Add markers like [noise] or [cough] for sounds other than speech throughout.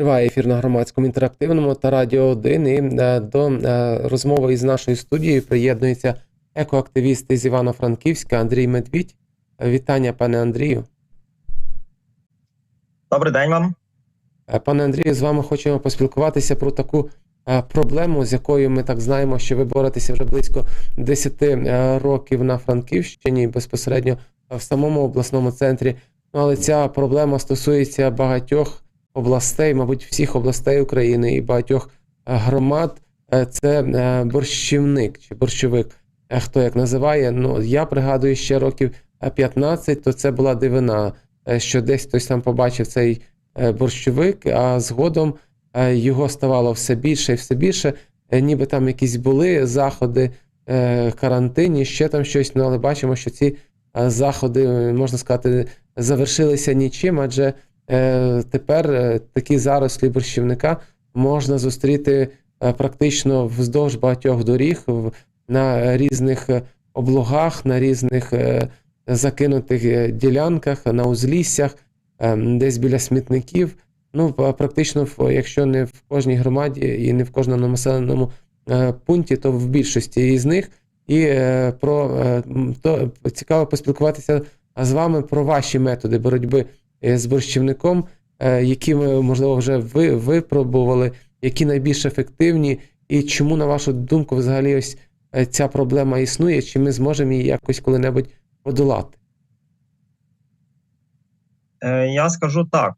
Триває ефір на громадському інтерактивному та радіо 1. І е, до е, розмови із нашою студією приєднується екоактивіст із Івано-Франківська Андрій Медвідь. Вітання, пане Андрію. Добрий день вам. Е, Пане Андрію, з вами хочемо поспілкуватися про таку проблему, з якою ми так знаємо, що ви боретеся вже близько 10 е, років на Франківщині, безпосередньо в самому обласному центрі. Ну, але ця проблема стосується багатьох областей, мабуть, всіх областей України і багатьох е, громад. Е, Це е, борщівник чи борщовик, хто як називає. Ну, я пригадую ще років е, 15, то це була дивина, що десь хтось там побачив цей борщовик, а згодом його ставало все більше і все більше. Ніби там якісь були заходи, карантині, ще там щось, ну але бачимо, що ці заходи, можна сказати, завершилися нічим, адже тепер е, такі зарослі борщівника можна зустріти е, практично вздовж багатьох доріг на різних е, облогах, на різних е, закинутих е, ділянках, на узліссях, е, десь біля смітників. Ну, практично, якщо не в кожній громаді і не в кожному населеному е, пункті, то в більшості із них. І е, про е, то цікаво поспілкуватися з вами про ваші методи боротьби е, з борщівником, е, які ви, можливо, вже ви випробували, які найбільш ефективні, і чому, на вашу думку, взагалі ось е, ця проблема існує, чи ми зможемо її якось коли-небудь подолати? Е, Я скажу так: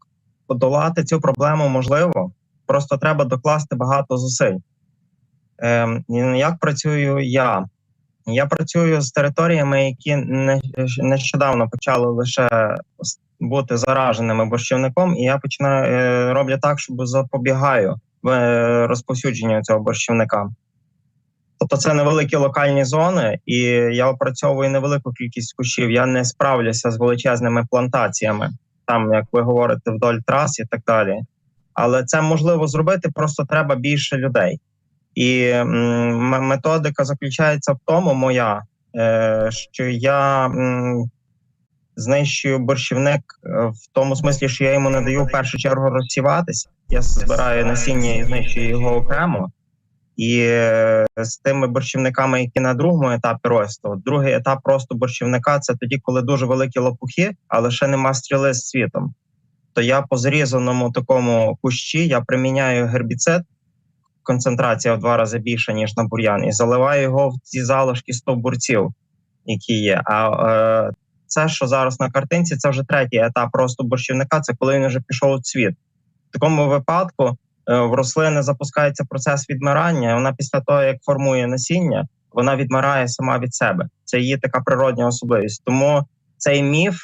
подолати цю проблему можливо, просто треба докласти багато зусиль. Як працюю я? Я працюю з територіями, які не- нещодавно почали лише бути зараженими борщівником, і я починаю е, роблю так, щоб запобігаю е, розповсюдженню цього борщівника. Тобто це невеликі локальні зони, і я опрацьовую невелику кількість кущів. Я не справлюся з величезними плантаціями, там, як ви говорите, вдоль трас і так далі. Але це можливо зробити, просто треба більше людей. І методика заключається в тому, моя, е, що я знищую борщівник е, в тому смислі, що я йому не даю в першу чергу розсіватися. Я збираю насіння і знищую його окремо. І е, з тими борщівниками, які на другому етапі росту, другий етап росту борщівника це тоді, коли дуже великі лопухи, але ще нема стріли з цвітом. То я по зрізаному такому кущі я приміняю гербіцид, концентрація в два рази більша, ніж на бур'ян, і заливаю його в ці залишки стовбурців, які є. А е, це, що зараз на картинці, це вже третій етап росту борщівника, це коли він вже пішов у цвіт. В такому випадку е, в рослини запускається процес відмирання. Вона після того, як формує насіння, вона відмирає сама від себе. Це її така природня особливість. Тому цей міф,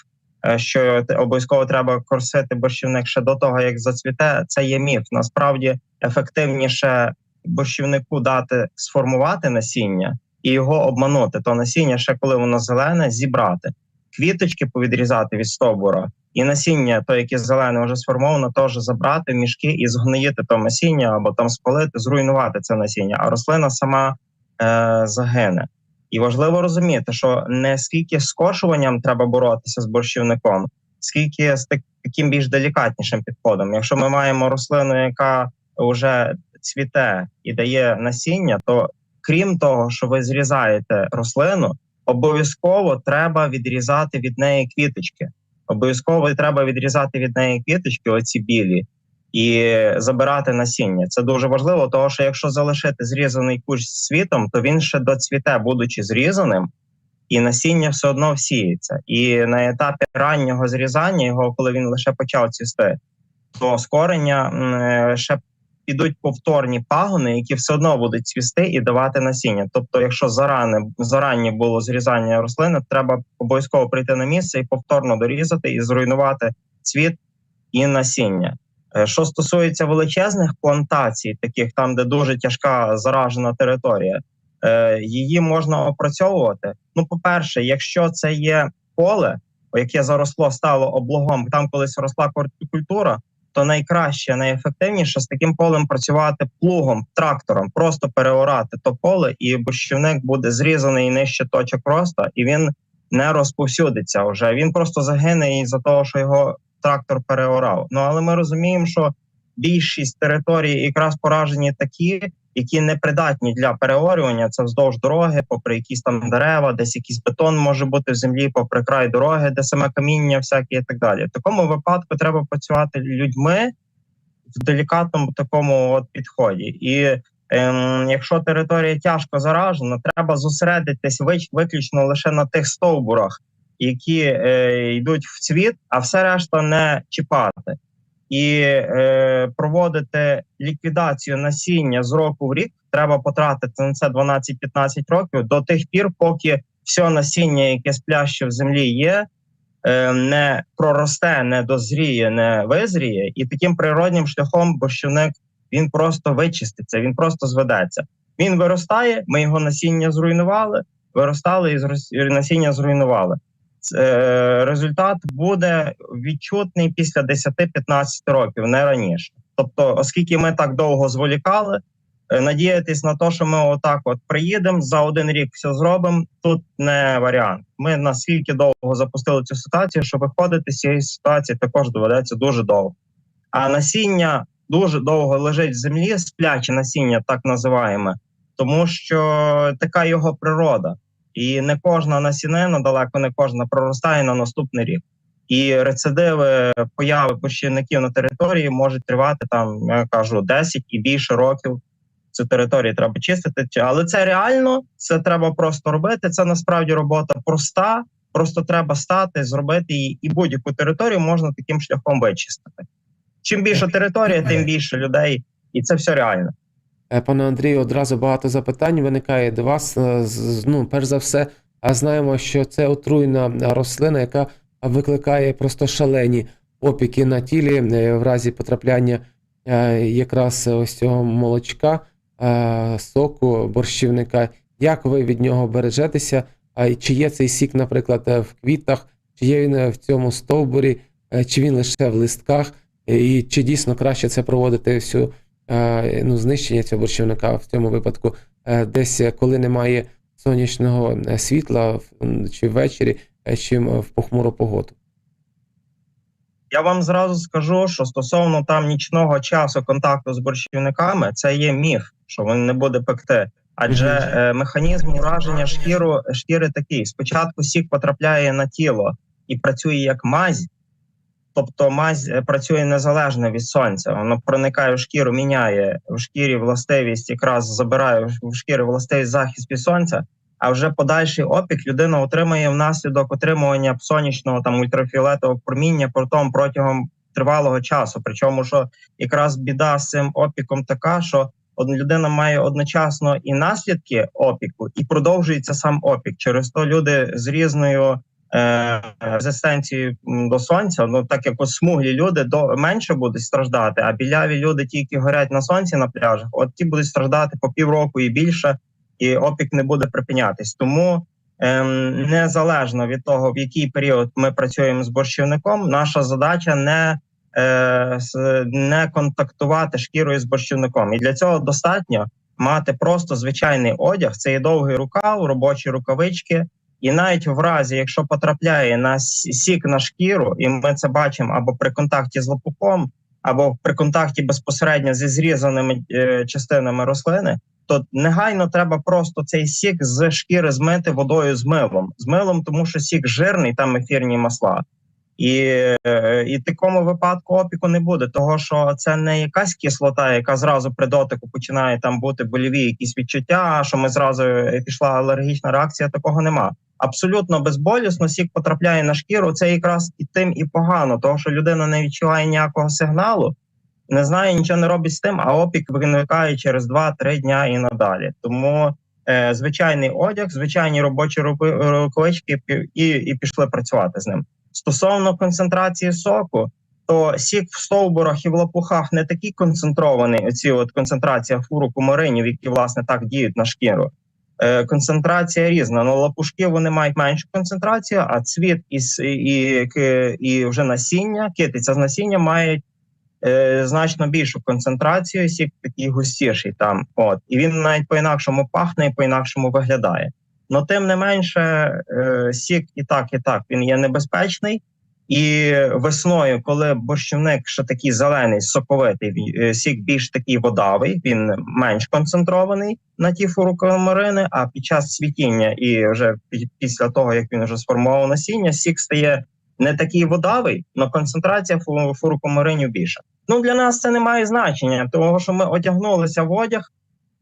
е, що обов'язково треба корсити борщівник ще до того, як зацвіте, це є міф. Насправді ефективніше борщівнику дати сформувати насіння і його обманути. То насіння, ще коли воно зелене, зібрати, квіточки повідрізати від стовбура, і насіння, то яке зелене вже сформовано, теж забрати в мішки і згноїти то насіння або там спалити, зруйнувати це насіння, а рослина сама е, загине. І важливо розуміти, що не скільки з скошуванням треба боротися з борщівником, скільки з так- таким більш делікатнішим підходом. Якщо ми маємо рослину, яка вже цвіте і дає насіння, то крім того, що ви зрізаєте рослину, обов'язково треба відрізати від неї квіточки. Обов'язково треба відрізати від неї квіточки, оці білі, і забирати насіння. Це дуже важливо, тому що якщо залишити зрізаний кущ з світом, то він ще доцвіте, будучи зрізаним, і насіння все одно всіється. І на етапі раннього зрізання його, коли він лише почав цвісти, то з корення е, ще підуть повторні пагони, які все одно будуть цвісти і давати насіння. Тобто, якщо заране зарані було зрізання рослини, треба обов'язково прийти на місце і повторно дорізати і зруйнувати цвіт і насіння. Е, Що стосується величезних плантацій, таких там, де дуже тяжка заражена територія, е, її можна опрацьовувати. Ну, по-перше, якщо це є поле, яке заросло, стало облогом, там колись росла культура, то найкраще, найефективніше з таким полем працювати плугом, трактором, просто переорати то поле, і борщівник буде зрізаний нижче точок росту, і він не розповсюдиться вже. Він просто загине із за того, що його трактор переорав. Ну але ми розуміємо, що більшість територій якраз поражені такі, які не придатні для переорювання. Це вздовж дороги, попри якісь там дерева, десь якийсь бетон може бути в землі, попри край дороги, де саме каміння, всяке і так далі. В такому випадку треба працювати людьми в делікатному такому от підході. І ем, якщо територія тяжко заражена, треба зосередитись вич- виключно лише на тих стовбурах, які е, йдуть в цвіт, а все решта не чіпати. І е, проводити ліквідацію насіння з року в рік треба потратити на це 12-15 років до тих пір, поки все насіння, яке спляще в землі є, е, не проросте, не дозріє, не визріє, і таким природнім шляхом борщівник він просто вичиститься, він просто зведеться. Він виростає, ми його насіння зруйнували, виростали і насіння зруйнували. Е, результат буде відчутний після 10-15 років, не раніше. Тобто, оскільки ми так довго зволікали, е, надіятись на те, що ми отак от приїдемо за один рік все зробимо. Тут не варіант. Ми наскільки довго запустили цю ситуацію, що виходити з цієї ситуації також доведеться дуже довго. А насіння дуже довго лежить в землі, спляче насіння, так називаємо, тому що така його природа. І не кожна насінина, далеко не кожна проростає на наступний рік. І рецидиви появи борщівників на території можуть тривати там, я кажу, 10 і більше років. Цю територію треба чистити. Але це реально, це треба просто робити. Це насправді робота проста. Просто треба стати, зробити її, і будь-яку територію можна таким шляхом вичистити. Чим більша територія, тим більше людей, і це все реально. Е, Пане Андрію, одразу багато запитань виникає до вас. Е, Ну, перш за все, знаємо, що це отруйна рослина, яка викликає просто шалені опіки на тілі е, в разі потрапляння якраз ось цього молочка, соку, борщівника. Як ви від нього бережетеся? Чи є цей сік, наприклад, в квітах, чи є він в цьому стовбурі, чи він лише в листках, і чи дійсно краще це проводити всю ну, знищення цього борщівника в цьому випадку е, десь, е, коли немає сонячного е, світла чи ввечері, е, чим в похмуру погоду. Я вам зразу скажу, що стосовно там нічного часу контакту з борщівниками, це є міф, що він не буде пекти. Адже е, механізм ураження шкіру шкіри такий: спочатку сік потрапляє на тіло і працює як мазь, тобто мазь е, працює незалежно від сонця. Воно проникає в шкіру, міняє в шкірі властивість, якраз забирає в- шкірі властивість захист від сонця. А вже подальший опік людина отримує внаслідок отримування сонячного там ультрафіолетового проміння протом протягом тривалого часу. Причому, що якраз біда з цим опіком така, що людина має одночасно і наслідки опіку, і продовжується сам опік. Через то люди з різною е, резистенцією м, до сонця, ну так як смуглі люди до менше будуть страждати, а біляві люди, ті, які горять на сонці на пляжах, от ті будуть страждати по півроку і більше, і опік не буде припинятись. Тому ем, незалежно від того, в який період ми працюємо з борщівником, наша задача не е, не контактувати шкірою з борщівником. І для цього достатньо мати просто звичайний одяг. Це є довгий рукав, робочі рукавички. І навіть в разі, якщо потрапляє на сік на шкіру, і ми це бачимо або при контакті з лопухом, або при контакті безпосередньо зі зрізаними е, частинами рослини, то негайно треба просто цей сік з шкіри змити водою з милом. З милом, тому що сік жирний, там ефірні масла. І, е, і такому випадку опіку не буде, того що це не якась кислота, яка зразу при дотику починає там бути боліві якісь відчуття, що ми зразу е, пішла алергічна реакція. Такого нема. Абсолютно безболісно сік потрапляє на шкіру. Це якраз і тим і погано, того що людина не відчуває ніякого сигналу, не знає, нічого не робить з тим, а опік виникає через 2-3 дня і надалі. Тому е, звичайний одяг, звичайні робочі руби- рукавички і, і пішли працювати з ним. Стосовно концентрації соку, то сік в стовбурах і в лопухах не такий концентрований. Оці от концентрація фурокумаринів, які власне так діють на шкіру. Е, концентрація різна. Ну, лопушки вони мають меншу концентрацію, а цвіт і, і, і вже насіння, китиця з насіння мають е, значно більшу концентрацію, сік такий густіший там. От і він навіть по-інакшому пахне і по-інакшому виглядає. Но тим не менше, е, сік і так, і так він є небезпечний. І весною, коли борщівник ще такий зелений, соковитий, е, сік більш такий водавий, він менш концентрований на ті фурукомарини, а під час цвітіння і вже після того, як він вже сформував насіння, сік стає не такий водавий, але концентрація фу- фурукомаринів більша. Ну для нас це не має значення, тому що ми одягнулися в одяг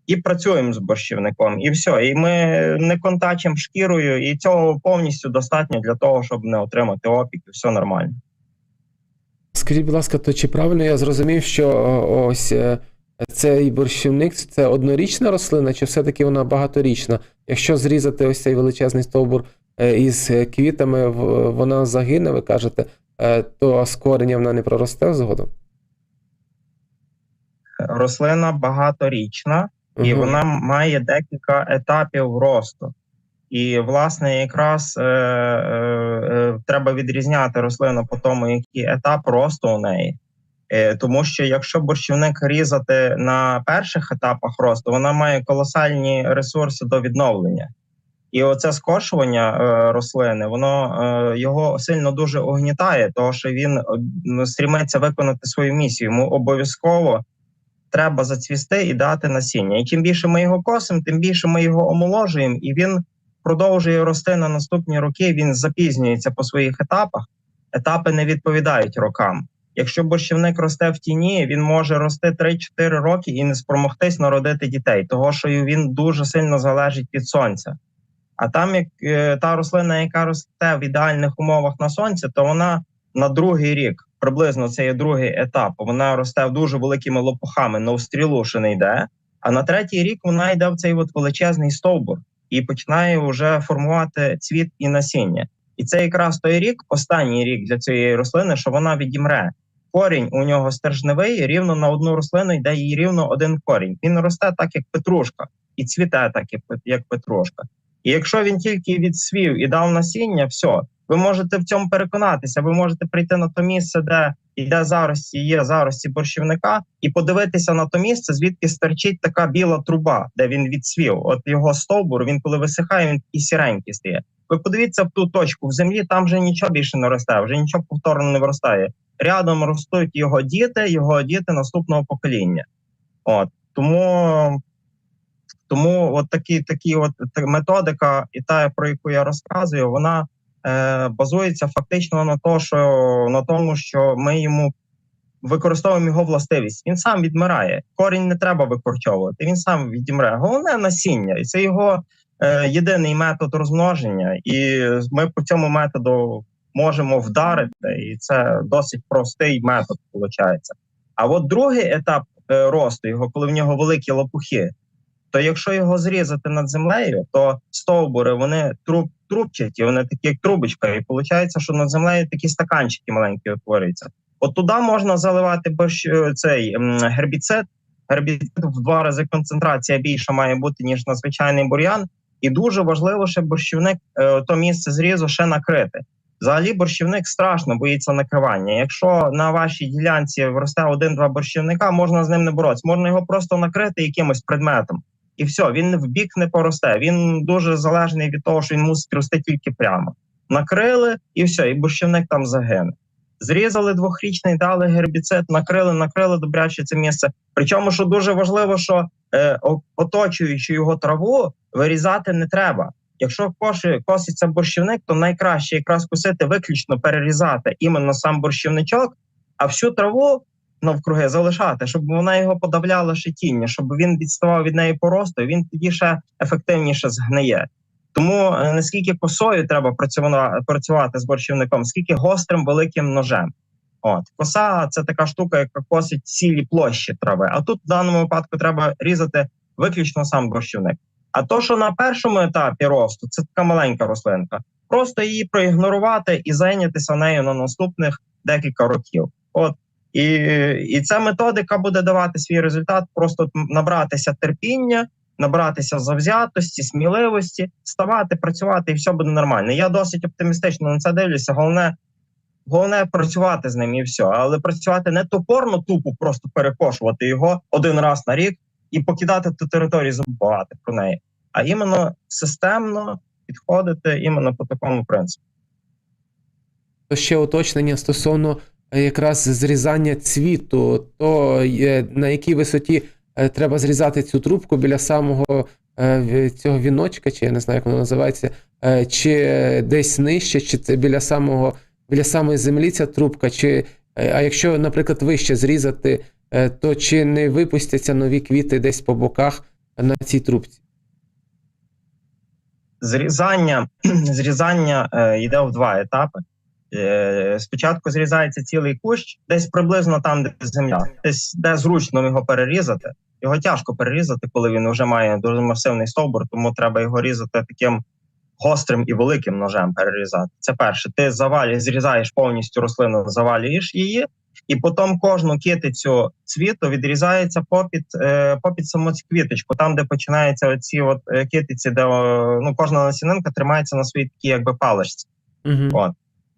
і працюємо з борщівником, і все. І ми не контачимо шкірою, і цього повністю достатньо для того, щоб не отримати опік, і все нормально. Скажіть, будь ласка, то чи правильно я зрозумів, що ось е, цей борщівник це однорічна рослина, чи все-таки вона багаторічна? Якщо зрізати ось цей величезний стовбур е, із е, квітами, вона загине, ви кажете, е, то з корення вона не проросте згодом? Рослина багаторічна, і Мгм. вона має декілька етапів росту. І, власне, якраз е, е, е, треба відрізняти рослину по тому, який етап росту у неї. Е, тому що якщо борщівник різати на перших етапах росту, вона має колосальні ресурси до відновлення. І оце скошування е, рослини, воно е, його сильно дуже огнітає, тому що він ну, стрімиться виконати свою місію. Йому обов'язково треба зацвісти і дати насіння. І чим більше ми його косимо, тим більше ми його омоложуємо, і він продовжує рости на наступні роки. Він запізнюється по своїх етапах. Етапи не відповідають рокам. Якщо борщівник росте в тіні, він може рости 3-4 роки і не спромогтись народити дітей, того що він дуже сильно залежить від сонця. А там, як е, та рослина, яка росте в ідеальних умовах на сонці, то вона на другий рік, приблизно це є другий етап. Вона росте дуже великими лопухами, на стрілу ще не йде. А на третій рік вона йде в цей от величезний стовбур і починає вже формувати цвіт і насіння. І це якраз той рік, останній рік для цієї рослини, що вона відімре. Корінь у нього стержневий, рівно на одну рослину йде їй рівно один корінь. Він росте так, як петрушка, і цвіте так, як петрушка. І якщо він тільки відсвів і дав насіння, все, ви можете в цьому переконатися. Ви можете прийти на то місце, де йде зарості, є зарості борщівника, і подивитися на то місце, звідки стерчить така біла труба, де він відсвів. От його стовбур, він коли висихає, він такий сіренький стає. Ви подивіться в ту точку в землі, там вже нічого більше не росте, вже нічого повторно не виростає. Рядом ростуть його діти, його діти наступного покоління. От тому, тому от такі, такі от методика, і та, про яку я розказую, вона базується фактично на, то, що, на тому, що ми йому використовуємо його властивість. Він сам відмирає. Корінь не треба викорчовувати, він сам відімре. Головне насіння, і це його е, єдиний метод розмноження. І ми по цьому методу можемо вдарити, і це досить простий метод, виходить. А от другий етап е, росту його, коли в нього великі лопухи, то якщо його зрізати над землею, то стовбури вони труб, трубчаті, вони такі як трубочка, і виходить, що над землею такі стаканчики маленькі утворюються. От туди можна заливати борщ, е, цей гербіцид. Гербіцид в два рази концентрація більша має бути ніж на звичайний бур'ян. І дуже важливо, щоб борщівник е, то місце зрізу ще накрити. Взагалі, борщівник страшно боїться накривання. Якщо на вашій ділянці росте один-два борщівника, можна з ним не боротися. Можна його просто накрити якимось предметом, і все, він в бік не поросте. Він дуже залежний від того, що він мусить рости тільки прямо. Накрили і все, і борщівник там загине. Зрізали двохрічний, дали гербіцид, накрили, накрили добряче це місце. Причому, що дуже важливо, що е, оточуючи його траву, вирізати не треба. Якщо коші, коситься борщівник, то найкраще якраз косити виключно перерізати іменно сам борщівничок, а всю траву навкруги залишати, щоб вона його подавляла ще тіння, щоб він відставав від неї по росту, і він тоді ще ефективніше згниє. Тому е, наскільки косою треба працювати з борщівником, скільки гострим великим ножем. От коса це така штука, яка косить цілі площі трави. А тут в даному випадку треба різати виключно сам борщівник. А то, що на першому етапі росту, це така маленька рослинка, просто її проігнорувати і зайнятися нею на наступних декілька років. От і, і ця методика буде давати свій результат, просто набратися терпіння, набратися завзятості, сміливості, ставати, працювати, і все буде нормально. Я досить оптимістично на це дивлюся. Головне, головне працювати з ним і все. Але працювати не топорно, тупо, просто перекошувати його один раз на рік і покидати ту територію, забувати про неї, а іменно системно підходити іменно по такому принципу. ще уточнення стосовно якраз зрізання цвіту, то е, на якій висоті е, треба зрізати цю трубку біля самого е, цього віночка, чи я не знаю, як воно називається, е, чи десь нижче, чи це біля самого біля самої землі ця трубка, чи е, а якщо, наприклад, вище зрізати, е, то чи не випустяться нові квіти десь по боках на цій трубці? Зрізання, [clears throat] зрізання е, йде в два етапи. Е, спочатку зрізається цілий кущ, десь приблизно там, де земля, десь де зручно його перерізати. Його тяжко перерізати, коли він вже має дуже масивний стовбур, тому треба його різати таким гострим і великим ножем перерізати. Це перше. Ти завалі, зрізаєш повністю рослину, завалюєш її, і потім кожну китицю цвіту відрізається попід, е, попід саму квіточку, там, де починаються оці от е, китиці, де ну, кожна насінинка тримається на своїй такій якби паличці. Угу. От.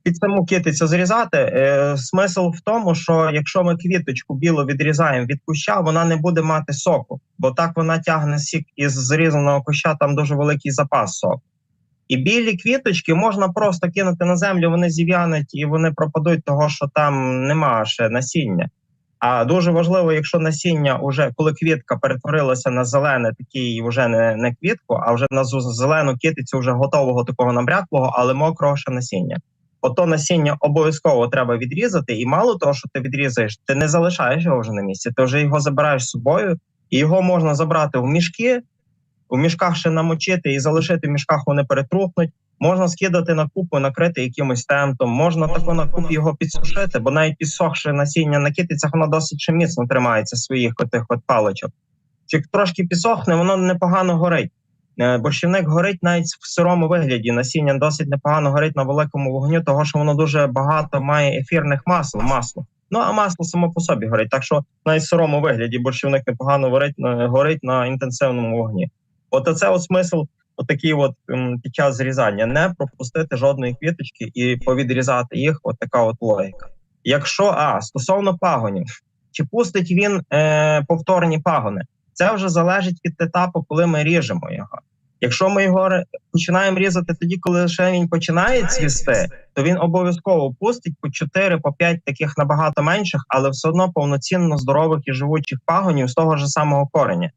Під саму китицю зрізати. Е, смисл в тому, що якщо ми квіточку білу відрізаємо від куща, вона не буде мати соку, бо так вона тягне сік із зрізаного куща, там дуже великий запас соку. І білі квіточки можна просто кинути на землю, вони зів'януть і вони пропадуть, того що там нема ще насіння. А дуже важливо, якщо насіння уже коли квітка перетворилася на зелене, такий вже не, не квітку, а вже на зелену китицю вже готового такого набряклого, але мокрого ще насіння. Ото насіння обов'язково треба відрізати, і мало того, що ти відрізаєш, ти не залишаєш його вже на місці. Ти вже його забираєш з собою, і його можна забрати в мішки, у мішках ще намочити і залишити в мішках, вони перетрухнуть. Можна скидати на купу, накрити якимось тентом, можна тако на купі його підсушити, бо навіть підсохше насіння на китицях, воно досить ще міцно тримається своїх отих от паличок. Чи трішки підсохне, воно непогано горить. Е, Борщівник горить навіть в сирому вигляді. Насіння досить непогано горить на великому вогню, того що воно дуже багато має ефірних масел, масло. Ну а масло само по собі горить. Так що навіть в сирому вигляді борщівник непогано горить, е, горить на інтенсивному вогні. От оце от смисл отакий от під час зрізання, не пропустити жодної квіточки і повідрізати їх. От така от логіка. Якщо а стосовно пагонів, чи пустить він е, повторні пагони? Це вже залежить від етапу, коли ми ріжемо його. Якщо ми його починаємо різати тоді, коли ще він починає цвісти, то він обов'язково пустить по 4 по 5 таких набагато менших, але все одно повноцінно здорових і живучих пагонів з того ж самого кореня.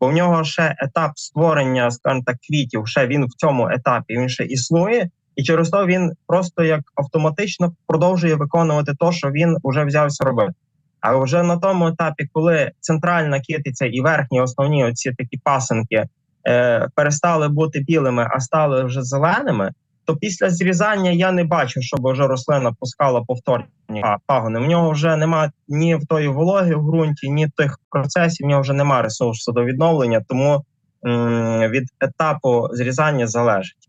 Бо в нього ще етап створення, скажімо так, квітів, ще він в цьому етапі він ще існує, і через то він просто як автоматично продовжує виконувати те, що він вже взявся робити. А вже на тому етапі, коли центральна китиця і верхні основні оці такі пасинки е, перестали бути білими, а стали вже зеленими, то після зрізання я не бачу, щоб вже рослина пускала повторні пагони. В нього вже немає ні в тої вологи в ґрунті, ні тих процесів, в нього вже немає ресурсу до відновлення, тому м, від етапу зрізання залежить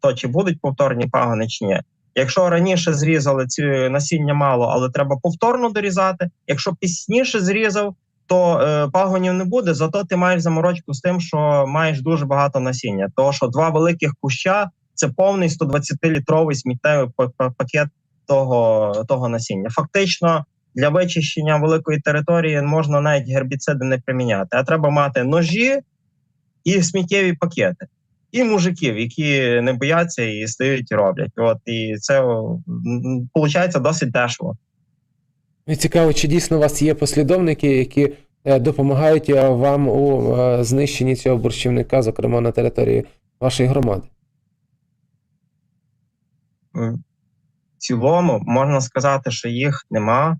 то чи будуть повторні пагони чи ні. Якщо раніше зрізали ці насіння мало, але треба повторно дорізати. Якщо пізніше зрізав, то е, пагонів не буде. Зато ти маєш заморочку з тим, що маєш дуже багато насіння. Тому що два великих куща це повний 120-літровий сміттєвий па- па- пакет того, того насіння. Фактично, для вичищення великої території можна навіть гербіциди не приміняти, а треба мати ножі і сміттєві пакети. І мужиків, які не бояться і стають і роблять. От і це виходить досить дешево. І цікаво, чи дійсно у вас є послідовники, які е, допомагають е, вам у е, знищенні цього борщівника, зокрема на території вашої громади? В цілому можна сказати, що їх нема,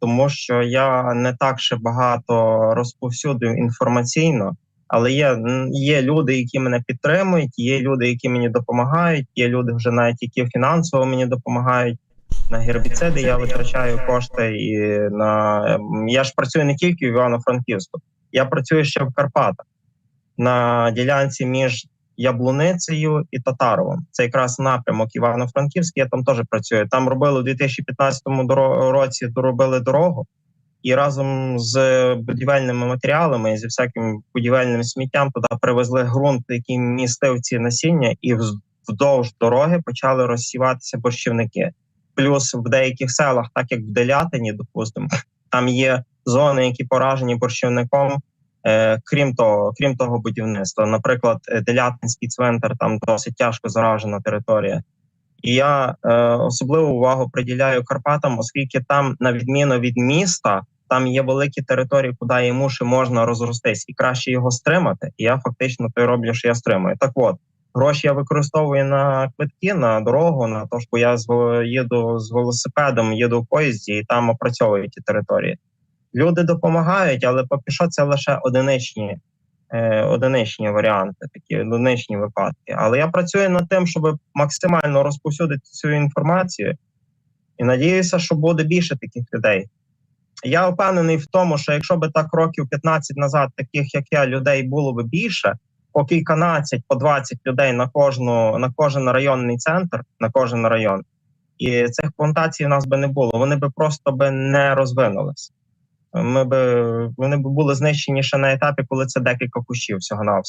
тому що я не так ще багато розповсюдив інформаційно, але є, є люди, які мене підтримують, є люди, які мені допомагають, є люди вже навіть які фінансово мені допомагають. На гербіциди я витрачаю кошти і на ем, я ж працюю не тільки в Івано-Франківську, я працюю ще в Карпатах на ділянці між Яблуницею і Татаровим. Це якраз напрямок Івано-Франківський. Я там теж працюю. Там робили у 2015 доро- році доробили дорогу, і разом з будівельними матеріалами і зі всяким будівельним сміттям туди привезли ґрунт, який містив ці насіння, і вздовж дороги почали розсіватися борщівники. Плюс в деяких селах, так як в Делятині, допустимо, там є зони, які поражені борщівником. Е, крім того, крім того, будівництва, наприклад, е, Делятинський цвинтар, там досить тяжко заражена територія. І я е, особливу увагу приділяю Карпатам, оскільки там, на відміну від міста, там є великі території, куди йому ще можна розростись, і краще його стримати. І я фактично то роблю, що я стримую. Так от гроші я використовую на квитки, на дорогу, на те, що я їду з велосипедом, їду в поїзді і там опрацьовую ті території. Люди допомагають, але поки що це лише одиничні, е, одиничні варіанти, такі одиничні випадки. Але я працюю над тим, щоб максимально розповсюдити цю інформацію, і надіюся, що буде більше таких людей. Я впевнений в тому, що якщо би так років 15 назад, таких як я, людей було би більше, по кільканадцять, по 20 людей на кожну на кожен районний центр, на кожен район, і цих плантацій в нас би не було. Вони би просто би не розвинулись. Ми би вони б були знищені ще на етапі, коли це декілька кущів всього на.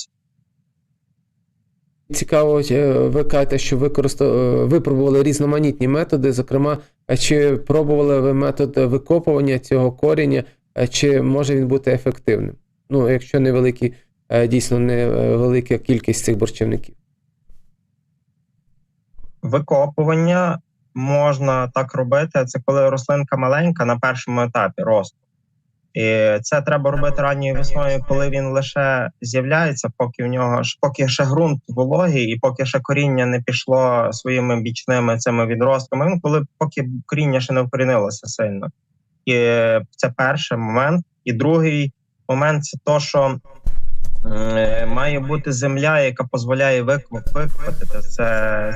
Цікаво, е, ви кажете, що використовували, випробували різноманітні методи. Зокрема, чи пробували ви метод викопування цього коріння, е, чи може він бути ефективним? Ну, якщо невеликі, е, дійсно невелика кількість цих борщівників. Викопування можна так робити. Це коли рослинка маленька на першому етапі росту. І це треба робити ранньою весною, коли він лише з'являється, поки в нього поки ще ґрунт вологий, і поки ще коріння не пішло своїми бічними цими відростками. Ну, коли поки коріння ще не вкорінилося сильно. І це перший момент. І другий момент це то, що е, має бути земля, яка дозволяє викоп- викопати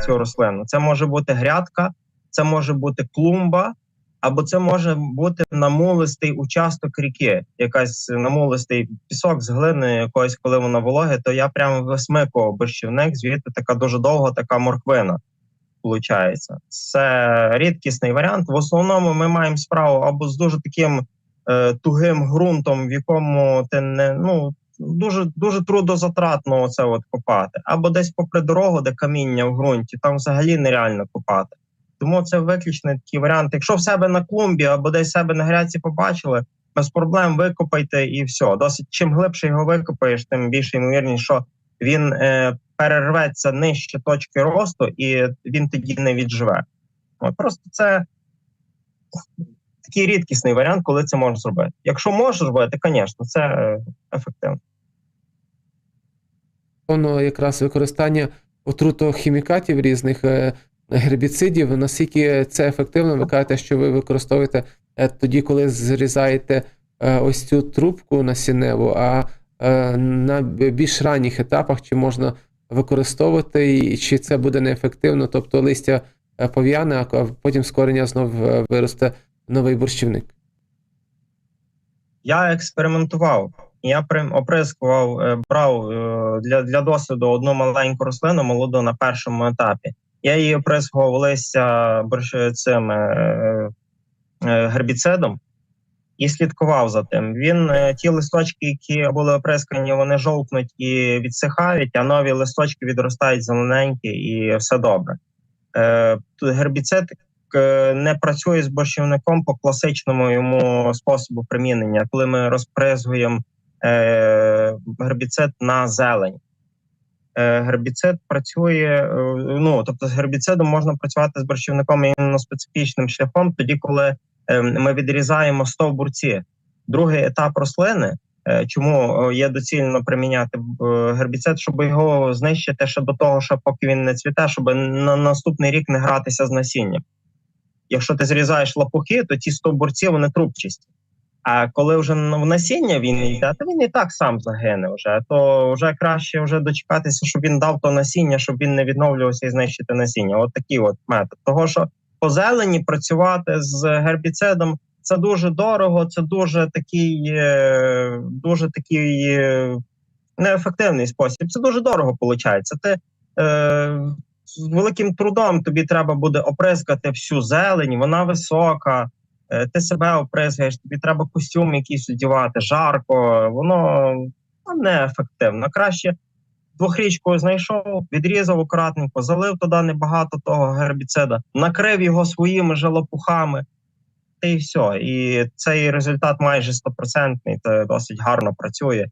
цю рослину. Це може бути грядка, це може бути клумба, або це може бути намулистий участок ріки, якась намулистий пісок з глини якоїсь, коли воно вологе, то я прямо висмикував борщівник, звідти така дуже довга така морквина. Получається, це рідкісний варіант. В основному ми маємо справу або з дуже таким е, тугим ґрунтом, в якому ти не ну дуже дуже трудозатратно це от копати, або десь попри дорогу, де каміння в ґрунті, там взагалі нереально копати. Тому це виключно такий варіант. Якщо в себе на клумбі або десь себе на грядці побачили, без проблем викопайте і все. Досить чим глибше його викопаєш, тим більше ймовірність, що він е, перерветься нижче точки росту, і він тоді не відживе. От просто це такий рідкісний варіант, коли це можна зробити. Якщо можеш зробити, звісно, це е, ефективно. Воно якраз використання отрутохімікатів різних е, гербіцидів, наскільки це ефективно, ви кажете, що ви використовуєте е, тоді, коли зрізаєте ось цю трубку насінневу, а на більш ранніх етапах чи можна використовувати, і чи це буде неефективно, тобто листя пов'яне, а потім з корення знов е, виросте новий борщівник. Я експериментував. Я оприскував, е, брав е, для, для досвіду одну маленьку рослину молоду на першому етапі. Я її оприскував листя цим е, гербіцидом і слідкував за тим. Він ті листочки, які були оприскані, вони жовтнуть і відсихають, а нові листочки відростають зелененькі і все добре. Гербіцид не працює з борщівником по класичному йому способу примінення, коли ми розпризгуємо е, гербіцид на зелень. Е, гербіцид працює, е, ну тобто з гербіцидом можна працювати з борщівником іменно специфічним шляхом, тоді, коли е, ми відрізаємо стовбурці. Другий етап рослини. е, Чому е, є доцільно приміняти е, гербіцид, щоб його знищити ще до того, що поки він не цвіте, щоб на наступний рік не гратися з насінням. Якщо ти зрізаєш лопухи, то ті стовбурці вони трубчасті. А коли вже в насіння він йде, то він і так сам загине вже. То вже краще вже дочекатися, щоб він дав то насіння, щоб він не відновлювався і знищити насіння. От такий от метод. Того що по зелені працювати з гербіцидом це дуже дорого, це дуже такий, е, дуже такий е, неефективний спосіб. Це дуже дорого виходить. Ти е, великим трудом тобі треба буде оприскати всю зелень, вона висока. е, Ти себе оприскаєш, тобі треба костюм якийсь одягати, жарко, воно ну, неефективно. Краще двохрічку знайшов, відрізав акуратненько, залив туди небагато того гербіцида, накрив його своїми же лопухами, та і все. І цей результат майже стопроцентний, це досить гарно працює.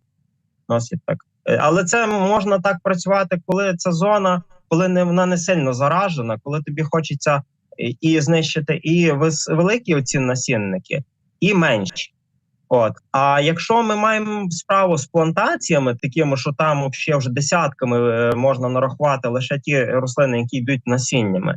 Досить так. Е, Але це можна так працювати, коли ця зона коли не вона не сильно заражена, коли тобі хочеться і, і знищити і великі оці насінники, і менші. От а якщо ми маємо справу з плантаціями, такими, що там ще вже десятками е, можна нарахувати лише ті рослини, які йдуть насіннями.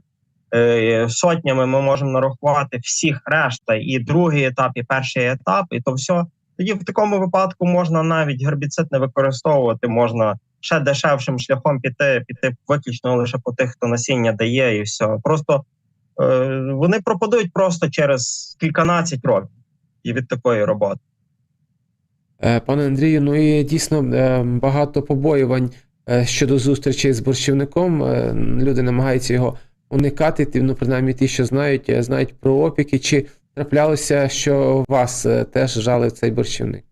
Е, Сотнями ми можемо нарахувати всіх решта, і другий етап, і перший етап, і то все. Тоді в такому випадку можна навіть гербіцид не використовувати, можна ще дешевшим шляхом піти, піти виключно лише по тих, хто насіння дає, і все. Просто е, вони пропадуть просто через кільканадцять років і від такої роботи. Е, Пане Андрію, ну і дійсно е, багато побоювань е, щодо зустрічі з борщівником. Люди намагаються його уникати, ну, принаймні ті, що знають, знають про опіки. Чи траплялося, що вас теж жалив цей борщівник?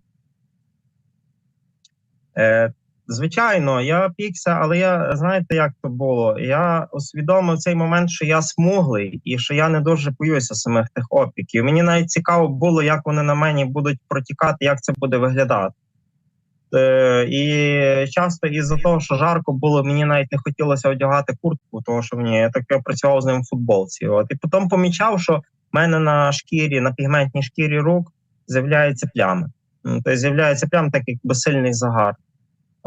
Е, звичайно, я пікся, але я знаєте, як то було? Я усвідомив цей момент, що я смуглий і що я не дуже боюся самих тих опіків. Мені навіть цікаво було, як вони на мені будуть протікати, як це буде виглядати. Е, і часто із-за того, що жарко було, мені навіть не хотілося одягати куртку, тому що мені я так я працював з ним в футболці. От і потім помічав, що в мене на шкірі, на пігментній шкірі рук з'являються плями. Тобто з'являється прям так, якби сильний загар.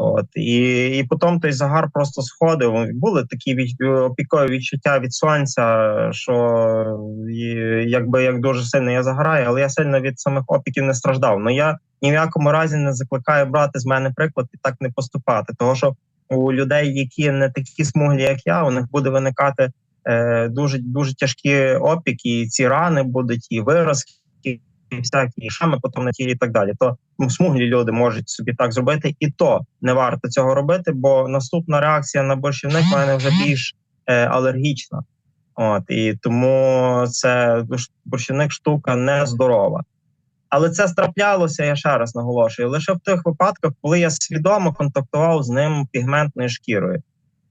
От і, і потім той загар просто сходив. Були такі від, опікові відчуття від сонця, що і, якби як дуже сильно я загораю, але я сильно від самих опіків не страждав. Ну я ні в якому разі не закликаю брати з мене приклад і так не поступати. Тому що у людей, які не такі смуглі, як я, у них буде виникати е, дуже дуже тяжкі опіки, і ці рани будуть, і виразки, і всякі і шами потім на тілі, і так далі. То смуглі люди можуть собі так зробити, і то не варто цього робити, бо наступна реакція на борщівник в мене вже більш е, алергічна. От і тому це борщівник штука нездорова. Але це страплялося, я ще раз наголошую, лише в тих випадках, коли я свідомо контактував з ним пігментною шкірою.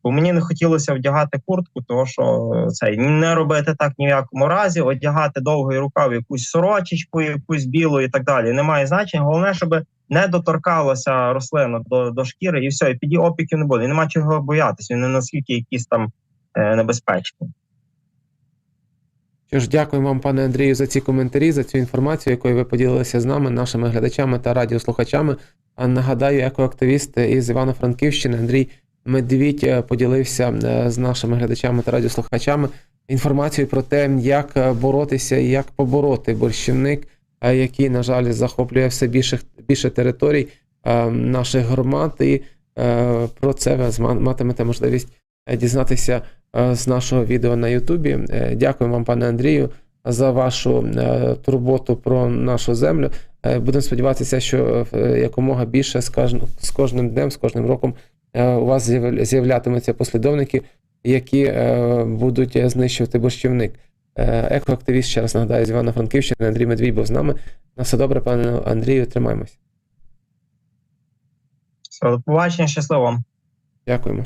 Бо мені не хотілося вдягати куртку, тому що це не робити так ні в якому разі, одягати довгий рукав, якусь сорочечку, якусь білу і так далі. Немає значення. Головне, щоб не доторкалася рослина до, до шкіри, і все, і тоді опіків не буде. І нема чого боятися. Він не наскільки якийсь там е, небезпечний. Що ж, дякую вам, пане Андрію, за ці коментарі, за цю інформацію, якою ви поділилися з нами, нашими глядачами та радіослухачами. А нагадаю, екоактивіст із Івано-Франківщини Андрій Медвідь е, поділився е, з нашими глядачами та радіослухачами інформацією про те, як е, боротися і як побороти борщівник, який, на жаль, захоплює все більше, більше територій наших громад. І про це ви матимете можливість дізнатися з нашого відео на Ютубі. Дякую вам, пане Андрію, за вашу турботу про нашу землю. Будемо сподіватися, що якомога більше з кожним, днем, з кожним роком у вас з'являтимуться послідовники, які е, будуть е, знищувати борщівник. Е, Екоактивіст, ще раз нагадаю, з Івана-Франківщини, Андрій Медвій був з нами. На все добре, пане Андрію, тримаємось. До побачення, щасливо. Дякуємо.